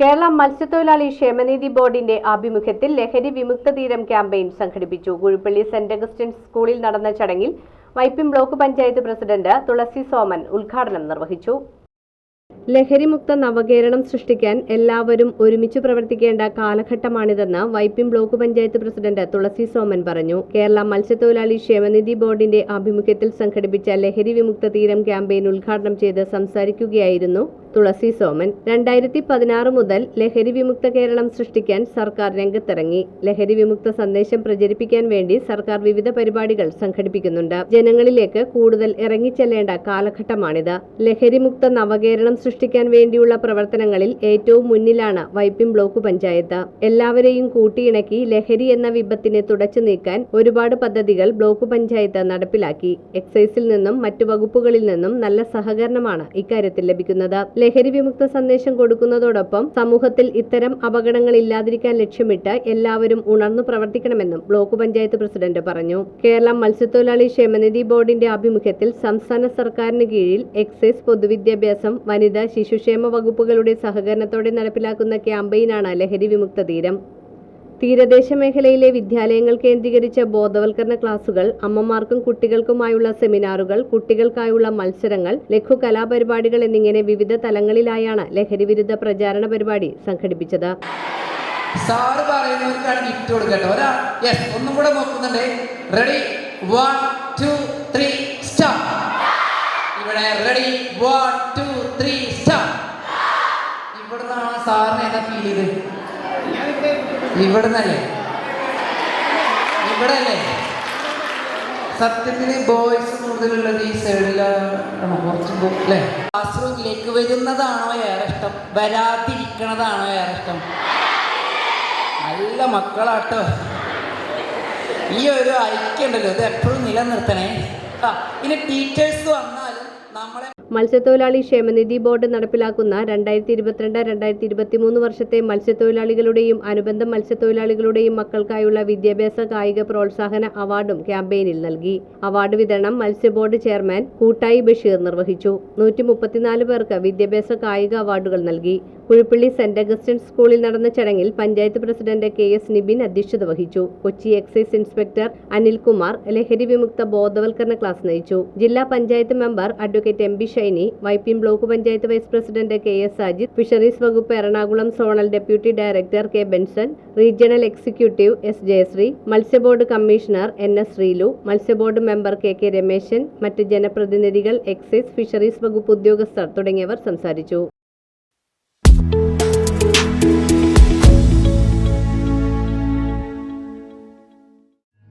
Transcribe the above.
കേരള മത്സ്യത്തൊഴിലാളി ക്ഷേമനിധി ബോർഡിന്റെ ആഭിമുഖ്യത്തിൽ ലഹരി വിമുക്ത തീരം ക്യാമ്പയിൻ സംഘടിപ്പിച്ചു. കുഴിപ്പള്ളി സെന്റ് അഗസ്റ്റിൻസ് സ്കൂളിൽ നടന്ന ചടങ്ങിൽ വൈപ്പിൻ ബ്ലോക്ക് പഞ്ചായത്ത് പ്രസിഡന്റ് തുളസി സോമൻ ഉദ്ഘാടനം നിർവഹിച്ചു. ലഹരിമുക്ത നവകേരളം സൃഷ്ടിക്കാൻ എല്ലാവരും ഒരുമിച്ച് പ്രവർത്തിക്കേണ്ട കാലഘട്ടമാണിതെന്ന് വൈപ്പിൻ ബ്ലോക്ക് പഞ്ചായത്ത് പ്രസിഡന്റ് തുളസി സോമൻ പറഞ്ഞു. കേരള മത്സ്യത്തൊഴിലാളി ക്ഷേമനിധി ബോർഡിന്റെ ആഭിമുഖ്യത്തിൽ സംഘടിപ്പിച്ച ലഹരി വിമുക്ത തീരം ക്യാമ്പയിൻ ഉദ്ഘാടനം ചെയ്ത് സംസാരിക്കുകയായിരുന്നു തുളസി സോമൻ. രണ്ടായിരത്തി പതിനാറ് മുതൽ ലഹരി വിമുക്ത കേരളം സൃഷ്ടിക്കാൻ സർക്കാർ രംഗത്തിറങ്ങി. ലഹരി വിമുക്ത സന്ദേശം പ്രചരിപ്പിക്കാൻ വേണ്ടി സർക്കാർ വിവിധ പരിപാടികൾ സംഘടിപ്പിക്കുന്നുണ്ട്. ജനങ്ങളിലേക്ക് കൂടുതൽ ഇറങ്ങിച്ചെല്ലേണ്ട കാലഘട്ടമാണിത്. ലഹരിമുക്ത നവകേരളം സൃഷ്ടിക്കാൻ വേണ്ടിയുള്ള പ്രവർത്തനങ്ങളിൽ ഏറ്റവും മുന്നിലാണ് വൈപ്പിൻ ബ്ലോക്ക് പഞ്ചായത്ത്. എല്ലാവരെയും കൂട്ടിയിണക്കി ലഹരി എന്ന വിപത്തിനെ തുടച്ചു നീക്കാൻ ഒരുപാട് പദ്ധതികൾ ബ്ലോക്ക് പഞ്ചായത്ത് നടപ്പിലാക്കി. എക്സൈസിൽ നിന്നും മറ്റു വകുപ്പുകളിൽ നിന്നും നല്ല സഹകരണമാണ് ഇക്കാര്യത്തിൽ ലഭിക്കുന്നത്. ലഹരി വിമുക്ത സന്ദേശം കൊടുക്കുന്നതോടൊപ്പം സമൂഹത്തിൽ ഇത്തരം അപകടങ്ങൾ ഇല്ലാതിരിക്കാൻ ലക്ഷ്യമിട്ട് എല്ലാവരും ഉണർന്നു പ്രവർത്തിക്കണമെന്നും ബ്ലോക്ക് പഞ്ചായത്ത് പ്രസിഡന്റ് പറഞ്ഞു. കേരള മത്സ്യത്തൊഴിലാളി ക്ഷേമനിധി ബോർഡിന്റെ ആഭിമുഖ്യത്തിൽ സംസ്ഥാന സർക്കാരിന് കീഴിൽ എക്സൈസ് പൊതുവിദ്യാഭ്യാസം വനിതാ ശിശുക്ഷേമ വകുപ്പുകളുടെ സഹകരണത്തോടെ നടപ്പിലാക്കുന്ന ക്യാമ്പയിനാണ് ലഹരി വിമുക്ത തീരം. തീരദേശ മേഖലയിലെ വിദ്യാലയങ്ങൾ കേന്ദ്രീകരിച്ച ബോധവൽക്കരണ ക്ലാസുകൾ അമ്മമാർക്കും കുട്ടികൾക്കുമായുള്ള സെമിനാറുകൾ കുട്ടികൾക്കായുള്ള മത്സരങ്ങൾ ലഘു കലാപരിപാടികൾ എന്നിങ്ങനെ വിവിധ തലങ്ങളിലായാണ് ലഹരി വിരുദ്ധ പ്രചാരണ പരിപാടി സംഘടിപ്പിച്ചത്. ഒന്നും റെഡി വൺ ഇവിടെ റെഡി വൺ ടു സാറിന് എന്താ ഫീൽ ചെയ്ത് ഇവിടുന്നല്ലേ? ഇവിടെ അല്ലേ സത്യത്തിന് ബോയ്സ് കൂടുതലുള്ളത് ഈ സൈഡിലാണ് കുറച്ചും അല്ലേ ക്ലാസ് റൂമിലേക്ക് വരുന്നതാണോ ഏറെ ഇഷ്ടം? വരാതിരിക്കണതാണോ ഏറെ ഇഷ്ടം? നല്ല മക്കളാട്ടോ. ഈ ഒരു ഐക്യം ഉണ്ടല്ലോ ഇത് എപ്പോഴും നിലനിർത്തണേ. ഇനി ടീച്ചേഴ്സ് വന്നാലും നമ്മളെ മത്സ്യത്തൊഴിലാളി ക്ഷേമനിധി ബോർഡ് നടപ്പിലാക്കുന്ന രണ്ടായിരത്തി ഇരുപത്തിരണ്ട് രണ്ടായിരത്തി ഇരുപത്തിമൂന്ന് വർഷത്തെ മത്സ്യത്തൊഴിലാളികളുടെയും അനുബന്ധ മത്സ്യത്തൊഴിലാളികളുടെയും മക്കൾക്കായുള്ള വിദ്യാഭ്യാസ കായിക പ്രോത്സാഹന അവാർഡും ക്യാമ്പയിനിൽ നൽകി. അവാർഡ് വിതരണം മത്സ്യ ബോർഡ് ചെയർമാൻ കൂട്ടായി ബഷീർ നിർവഹിച്ചു. നൂറ്റി പേർക്ക് വിദ്യാഭ്യാസ കായിക അവാർഡുകൾ നൽകി. കുഴിപ്പള്ളി സെന്റ് അഗസ്റ്റിൻ സ്കൂളിൽ നടന്ന ചടങ്ങിൽ panchayat president K S Nibin അധ്യക്ഷത വഹിച്ചു. കൊച്ചി എക്സൈസ് ഇൻസ്പെക്ടർ അനിൽകുമാർ ലഹരി വിമുക്ത ബോധവൽക്കരണ ക്ലാസ് നയിച്ചു. ജില്ലാ panchayat member advocate M B Shiny Vypin block panchayat vice president K S Ajith fisheries വകുപ്പ് Ernakulam zonal deputy director K Benson regional executive S Jayasree മത്സ്യബോർഡ് commissioner N S Sreelu മത്സ്യബോർഡ് member K K Rameshan മറ്റ് ജനപ്രതിനിധികൾ excise fisheries വകുപ്പ് ഉദ്യോഗസ്ഥർ തുടങ്ങിയവർ സംസാരിച്ചു.